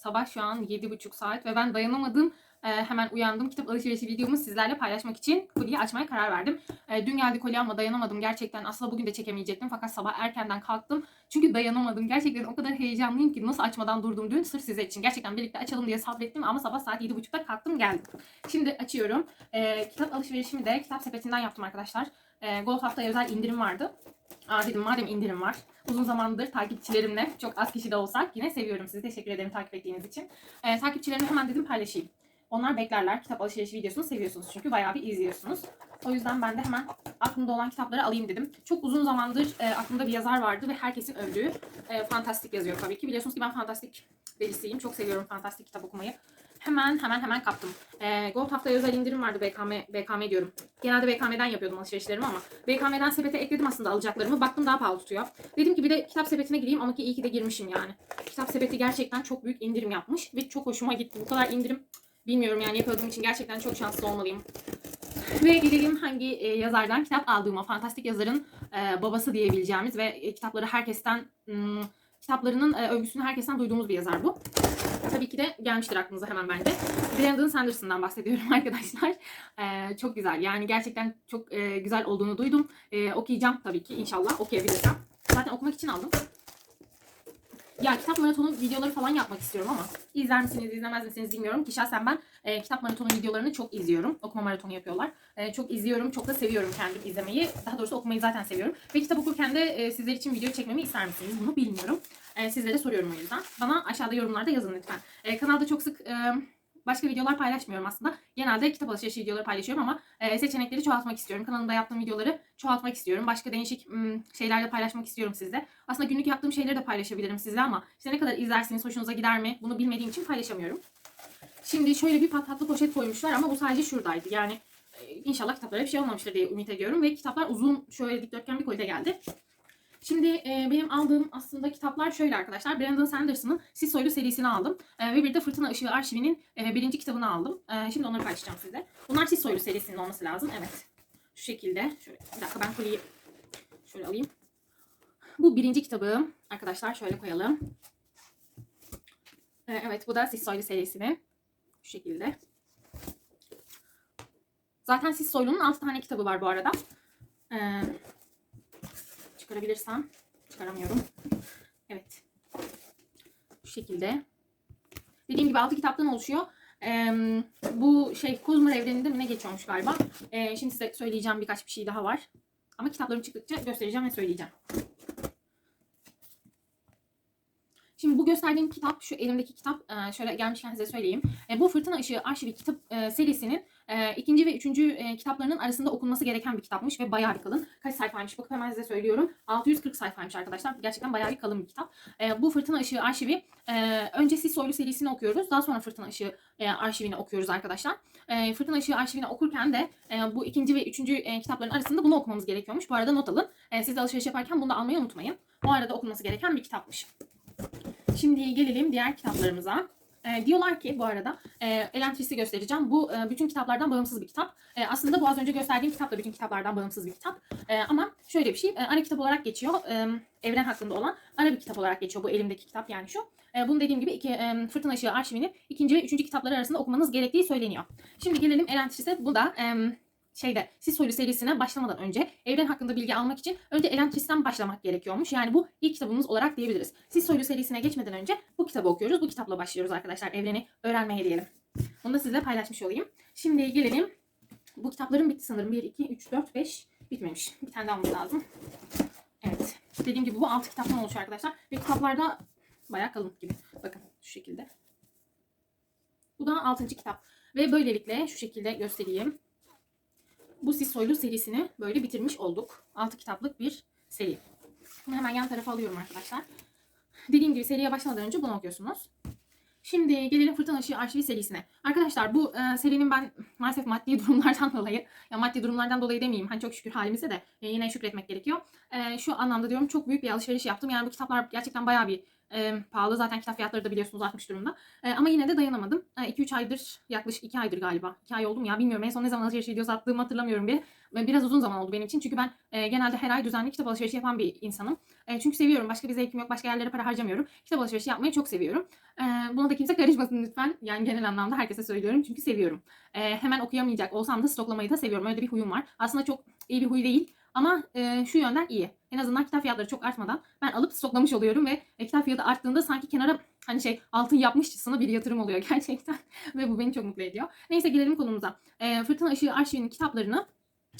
Sabah şu an 7.30 saat ve ben dayanamadım. Ee, hemen uyandım. Kitap alışverişi videomu sizlerle paylaşmak için kolyeyi açmaya karar verdim. Ee, dün geldi kolye ama dayanamadım gerçekten. Aslında bugün de çekemeyecektim fakat sabah erkenden kalktım. Çünkü dayanamadım. Gerçekten o kadar heyecanlıyım ki nasıl açmadan durdum dün sırf sizler için. Gerçekten birlikte açalım diye sabrettim ama sabah saat 7.30'da kalktım geldim. Şimdi açıyorum. Ee, kitap alışverişimi de kitap sepetinden yaptım arkadaşlar. Gold hafta özel indirim vardı. Aa dedim madem indirim var. Uzun zamandır takipçilerimle çok az kişi de olsak yine seviyorum sizi. Teşekkür ederim takip ettiğiniz için. Ee, takipçilerime hemen dedim paylaşayım. Onlar beklerler. Kitap alışverişi videosunu seviyorsunuz çünkü bayağı bir izliyorsunuz. O yüzden ben de hemen aklımda olan kitapları alayım dedim. Çok uzun zamandır e, aklımda bir yazar vardı ve herkesin övdüğü e, fantastik yazıyor tabii ki. Biliyorsunuz ki ben fantastik delisiyim. Çok seviyorum fantastik kitap okumayı. Hemen hemen hemen kaptım. E, Gold haftaya özel indirim vardı BKM, BKM diyorum. Genelde BKM'den yapıyordum alışverişlerimi ama BKM'den sepete ekledim aslında alacaklarımı. Baktım daha pahalı tutuyor. Dedim ki bir de kitap sepetine gireyim ama ki iyi ki de girmişim yani. Kitap sepeti gerçekten çok büyük indirim yapmış ve çok hoşuma gitti. Bu kadar indirim bilmiyorum yani yapmadığım için gerçekten çok şanslı olmalıyım. Ve gelelim hangi e, yazardan kitap aldığıma. Fantastik yazarın e, babası diyebileceğimiz ve e, kitapları herkesten hmm, kitaplarının e, övgüsünü herkesten duyduğumuz bir yazar bu. Tabii ki de gelmiştir aklınıza hemen bence. Brandon Sanderson'dan bahsediyorum arkadaşlar. E, çok güzel. Yani gerçekten çok e, güzel olduğunu duydum. E, okuyacağım tabii ki inşallah okuyabilirsem. Zaten okumak için aldım. Ya kitap maratonu videoları falan yapmak istiyorum ama izler misiniz izlemez misiniz bilmiyorum ki şahsen ben e, kitap maratonu videolarını çok izliyorum. Okuma maratonu yapıyorlar. E, çok izliyorum, çok da seviyorum kendim izlemeyi. Daha doğrusu okumayı zaten seviyorum. Ve kitap okurken de e, sizler için video çekmemi ister misiniz? Bunu bilmiyorum. E, sizlere soruyorum o yüzden. Bana aşağıda yorumlarda yazın lütfen. E, kanalda çok sık e, başka videolar paylaşmıyorum aslında. Genelde kitap alışverişi videoları paylaşıyorum ama e, seçenekleri çoğaltmak istiyorum. Kanalımda yaptığım videoları çoğaltmak istiyorum. Başka değişik m, şeylerle paylaşmak istiyorum sizle. Aslında günlük yaptığım şeyleri de paylaşabilirim sizle ama işte ne kadar izlersiniz, hoşunuza gider mi? Bunu bilmediğim için paylaşamıyorum. Şimdi şöyle bir patlatlı poşet koymuşlar ama bu sadece şuradaydı. Yani e, inşallah kitaplara bir şey olmamıştır diye ümit ediyorum. Ve kitaplar uzun şöyle dikdörtgen bir kolide geldi. Şimdi e, benim aldığım aslında kitaplar şöyle arkadaşlar. Brandon Sanderson'ın Sis Soylu serisini aldım. E, ve bir de Fırtına Işığı Arşivi'nin e, birinci kitabını aldım. E, şimdi onları paylaşacağım size. Bunlar Sis Soylu serisinin olması lazım. Evet. Şu şekilde. Şöyle bir dakika ben kolyeyi şöyle alayım. Bu birinci kitabım. Arkadaşlar şöyle koyalım. E, evet bu da Sis Soylu. Şu şekilde. Zaten Sis Soylu'nun 6 tane kitabı var bu arada. Ee, çıkarabilirsem. Çıkaramıyorum. Evet. Bu şekilde. Dediğim gibi 6 kitaptan oluşuyor. Ee, bu şey Kozmor evreninde mi ne geçiyormuş galiba. Ee, şimdi size söyleyeceğim birkaç bir şey daha var. Ama kitaplarım çıktıkça göstereceğim ve söyleyeceğim. Şimdi bu gösterdiğim kitap, şu elimdeki kitap, e, şöyle gelmişken size söyleyeyim. E, Bu Fırtına Işığı Arşivi kitap e, serisinin ikinci ve üçüncü kitaplarının arasında okunması gereken bir kitapmış ve bayağı bir kalın. Kaç sayfaymış bakıp hemen size söylüyorum. 640 sayfaymış arkadaşlar. Gerçekten bayağı bir kalın bir kitap. Bu Fırtına Işığı Arşivi önce Sis Soylu serisini okuyoruz. Daha sonra Fırtına Işığı Arşivini okuyoruz arkadaşlar. Fırtına Işığı Arşivini okurken de bu ikinci ve üçüncü kitapların arasında bunu okumamız gerekiyormuş. Bu arada not alın. Siz de alışveriş yaparken bunu da almayı unutmayın. O arada okunması gereken bir kitapmış. Şimdi gelelim diğer kitaplarımıza. E, diyorlar ki bu arada e, Elantris'i göstereceğim. Bu e, bütün kitaplardan bağımsız bir kitap. E, aslında bu az önce gösterdiğim kitap da bütün kitaplardan bağımsız bir kitap. E, ama şöyle bir şey. E, ana kitap olarak geçiyor. E, evren hakkında olan ana bir kitap olarak geçiyor bu elimdeki kitap yani şu. E, bunu dediğim gibi iki, e, Fırtına Işığı Arşivinin ikinci ve üçüncü kitapları arasında okumanız gerektiği söyleniyor. Şimdi gelelim Elantris'e. Bu da e, şeyde Sis Soylu serisine başlamadan önce evren hakkında bilgi almak için önce Elantris'ten başlamak gerekiyormuş. Yani bu ilk kitabımız olarak diyebiliriz. Sis Soylu serisine geçmeden önce bu kitabı okuyoruz. Bu kitapla başlıyoruz arkadaşlar evreni öğrenmeye diyelim. Bunu da sizinle paylaşmış olayım. Şimdi gelelim. Bu kitapların bitti sanırım. 1, 2, 3, 4, 5 bitmemiş. Bir tane daha almamız lazım. Evet. Dediğim gibi bu 6 kitaptan oluşuyor arkadaşlar. Ve kitaplarda bayağı kalın gibi. Bakın şu şekilde. Bu da 6. kitap. Ve böylelikle şu şekilde göstereyim bu Sis Soylu serisini böyle bitirmiş olduk. 6 kitaplık bir seri. Bunu hemen yan tarafa alıyorum arkadaşlar. Dediğim gibi seriye başlamadan önce bunu okuyorsunuz. Şimdi gelelim Fırtına Işığı Arşivi serisine. Arkadaşlar bu e, serinin ben maalesef maddi durumlardan dolayı, ya maddi durumlardan dolayı demeyeyim. Hani çok şükür halimize de e, yine şükretmek gerekiyor. E, şu anlamda diyorum çok büyük bir alışveriş yaptım. Yani bu kitaplar gerçekten bayağı bir E, pahalı zaten kitap fiyatları da biliyorsunuz artmış durumda. E, ama yine de dayanamadım. 2-3 aydır yaklaşık 2 aydır galiba. 2 ay oldu mu ya bilmiyorum. En son ne zaman alışveriş videosu attığımı hatırlamıyorum bir. Ve Biraz uzun zaman oldu benim için. Çünkü ben e, genelde her ay düzenli kitap alışverişi yapan bir insanım. E, çünkü seviyorum. Başka bir zevkim yok. Başka yerlere para harcamıyorum. Kitap alışverişi yapmayı çok seviyorum. E, buna da kimse karışmasın lütfen. Yani genel anlamda herkese söylüyorum. Çünkü seviyorum. E, hemen okuyamayacak olsam da stoklamayı da seviyorum. Öyle bir huyum var. Aslında çok iyi bir huy değil. Ama e, şu yönden iyi. En azından kitap fiyatları çok artmadan ben alıp stoklamış oluyorum ve e, kitap fiyatı arttığında sanki kenara hani şey altın yapmışçasına bir yatırım oluyor gerçekten. ve bu beni çok mutlu ediyor. Neyse gelelim konumuza. E, Fırtına Işığı Arşivi'nin kitaplarını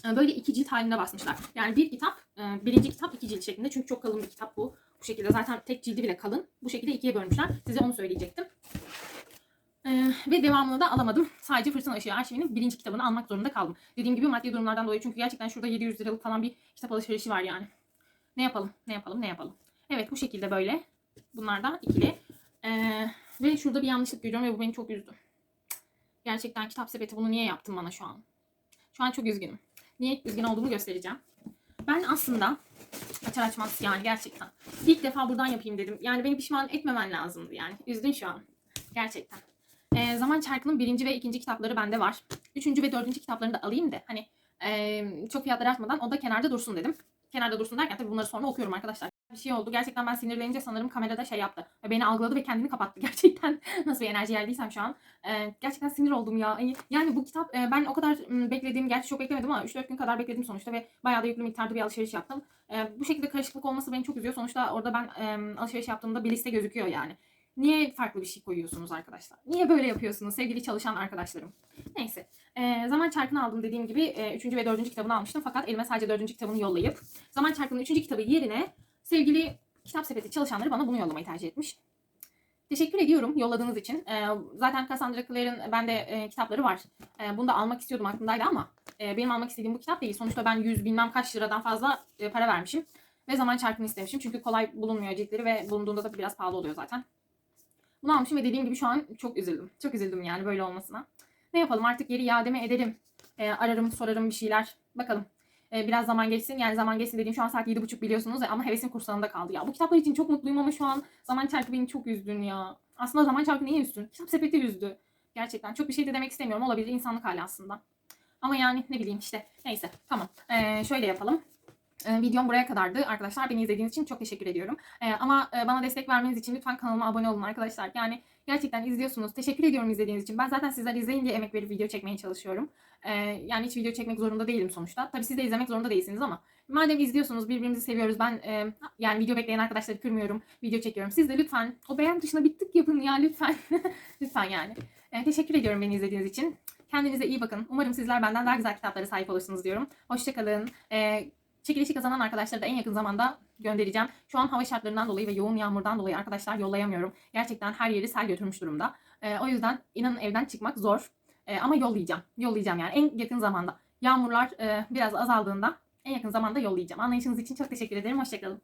e, böyle iki cilt halinde basmışlar. Yani bir kitap, e, birinci kitap iki cilt şeklinde. Çünkü çok kalın bir kitap bu. Bu şekilde zaten tek cildi bile kalın. Bu şekilde ikiye bölmüşler. Size onu söyleyecektim. Ee, ve devamını da alamadım. Sadece Fırtına Işığı Arşivi'nin birinci kitabını almak zorunda kaldım. Dediğim gibi maddi durumlardan dolayı çünkü gerçekten şurada 700 liralık falan bir kitap alışverişi var yani. Ne yapalım, ne yapalım, ne yapalım. Evet bu şekilde böyle. Bunlar da ikili. Ee, ve şurada bir yanlışlık görüyorum ve bu beni çok üzdü. Gerçekten kitap sepeti bunu niye yaptın bana şu an? Şu an çok üzgünüm. Niye üzgün olduğumu göstereceğim. Ben aslında açar açmaz yani gerçekten. İlk defa buradan yapayım dedim. Yani beni pişman etmemen lazımdı yani. Üzdün şu an. Gerçekten. Ee, Zaman Çarkı'nın birinci ve ikinci kitapları bende var. Üçüncü ve dördüncü kitaplarını da alayım da hani ee, çok fiyatları artmadan o da kenarda dursun dedim. Kenarda dursun derken tabii bunları sonra okuyorum arkadaşlar. Bir şey oldu. Gerçekten ben sinirlenince sanırım kamerada şey yaptı. Beni algıladı ve kendini kapattı gerçekten. Nasıl bir enerji yerdiysem şu an. Ee, gerçekten sinir oldum ya. Yani bu kitap e, ben o kadar beklediğim, gerçi çok beklemedim ama 3-4 gün kadar bekledim sonuçta ve bayağı da yüklü miktarda bir alışveriş yaptım. Ee, bu şekilde karışıklık olması beni çok üzüyor. Sonuçta orada ben e, alışveriş yaptığımda bir liste gözüküyor yani. Niye farklı bir şey koyuyorsunuz arkadaşlar? Niye böyle yapıyorsunuz sevgili çalışan arkadaşlarım? Neyse. Ee, Zaman Çarkı'nı aldım dediğim gibi 3. ve 4. kitabını almıştım. Fakat elime sadece 4. kitabını yollayıp Zaman Çarkı'nın 3. kitabı yerine sevgili kitap sepeti çalışanları bana bunu yollamayı tercih etmiş. Teşekkür ediyorum yolladığınız için. Ee, zaten Cassandra Clare'in bende e, kitapları var. Ee, bunu da almak istiyordum aklımdaydı ama e, benim almak istediğim bu kitap değil. Sonuçta ben 100 bilmem kaç liradan fazla e, para vermişim. Ve zaman çarkını istemişim. Çünkü kolay bulunmuyor ciltleri ve bulunduğunda da biraz pahalı oluyor zaten. Bunu almışım ve dediğim gibi şu an çok üzüldüm. Çok üzüldüm yani böyle olmasına. Ne yapalım artık geri iade mi edelim? Ee, ararım sorarım bir şeyler. Bakalım. Ee, biraz zaman geçsin. Yani zaman geçsin dediğim şu an saat 7.30 biliyorsunuz ama hevesim kursağında kaldı. Ya bu kitaplar için çok mutluyum ama şu an zaman çarkı beni çok üzdün ya. Aslında zaman çarkı niye üzdün? Kitap sepeti üzdü. Gerçekten çok bir şey de demek istemiyorum. Olabilir insanlık hali aslında. Ama yani ne bileyim işte. Neyse tamam. Ee, şöyle yapalım. Ee, videom buraya kadardı. Arkadaşlar beni izlediğiniz için çok teşekkür ediyorum. Ee, ama e, bana destek vermeniz için lütfen kanalıma abone olun arkadaşlar. Yani gerçekten izliyorsunuz. Teşekkür ediyorum izlediğiniz için. Ben zaten sizler izleyin diye emek verip video çekmeye çalışıyorum. Ee, yani hiç video çekmek zorunda değilim sonuçta. Tabii siz de izlemek zorunda değilsiniz ama madem izliyorsunuz birbirimizi seviyoruz. Ben e, yani video bekleyen arkadaşları kırmıyorum. Video çekiyorum. Siz de lütfen o beğen tuşuna bir tık yapın ya lütfen. lütfen yani. Teşekkür ediyorum beni izlediğiniz için. Kendinize iyi bakın. Umarım sizler benden daha güzel kitaplara sahip olursunuz diyorum. Hoşçakalın. Ee, Çekilişi kazanan arkadaşları da en yakın zamanda göndereceğim. Şu an hava şartlarından dolayı ve yoğun yağmurdan dolayı arkadaşlar yollayamıyorum. Gerçekten her yeri sel götürmüş durumda. Ee, o yüzden inanın evden çıkmak zor. Ee, ama yollayacağım. Yollayacağım yani en yakın zamanda. Yağmurlar e, biraz azaldığında en yakın zamanda yollayacağım. Anlayışınız için çok teşekkür ederim. Hoşçakalın.